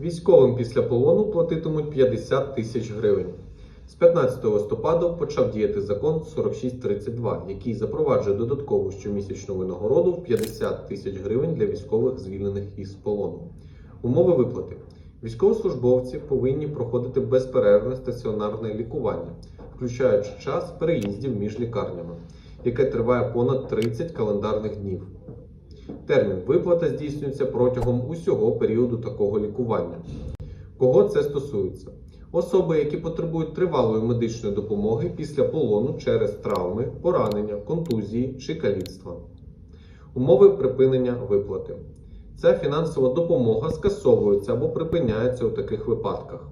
Військовим після полону платитимуть 50 тисяч гривень. З 15 листопада почав діяти закон 4632, який запроваджує додаткову щомісячну винагороду в 50 тисяч гривень для військових, звільнених із полону. Умови виплати. Військовослужбовці повинні проходити безперервне стаціонарне лікування, включаючи час переїздів між лікарнями, яке триває понад 30 календарних днів. Термін виплата здійснюється протягом усього періоду такого лікування. Кого це стосується? Особи, які потребують тривалої медичної допомоги після полону через травми, поранення, контузії чи каліцтва. Умови припинення виплати. Ця фінансова допомога скасовується або припиняється у таких випадках.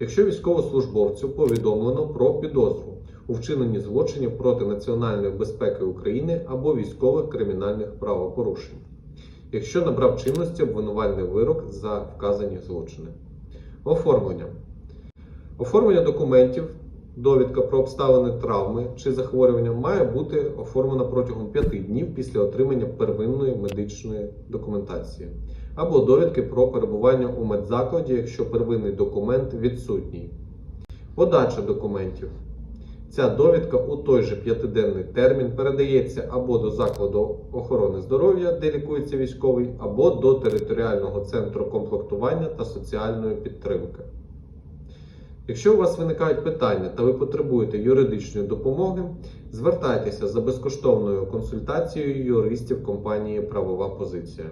Якщо військовослужбовцю повідомлено про підозру у вчиненні злочинів проти національної безпеки України або військових кримінальних правопорушень, якщо набрав чинності обвинувальний вирок за вказані злочини. Оформлення. Оформлення документів, довідка про обставини травми чи захворювання має бути оформлена протягом 5 днів після отримання первинної медичної документації або довідки про перебування у медзакладі, якщо первинний документ відсутній. Подача документів. Ця довідка у той же п'ятиденний термін передається або до закладу охорони здоров'я, де лікується військовий, або до територіального центру комплектування та соціальної підтримки. Якщо у вас виникають питання та ви потребуєте юридичної допомоги, звертайтеся за безкоштовною консультацією юристів компанії Правова позиція.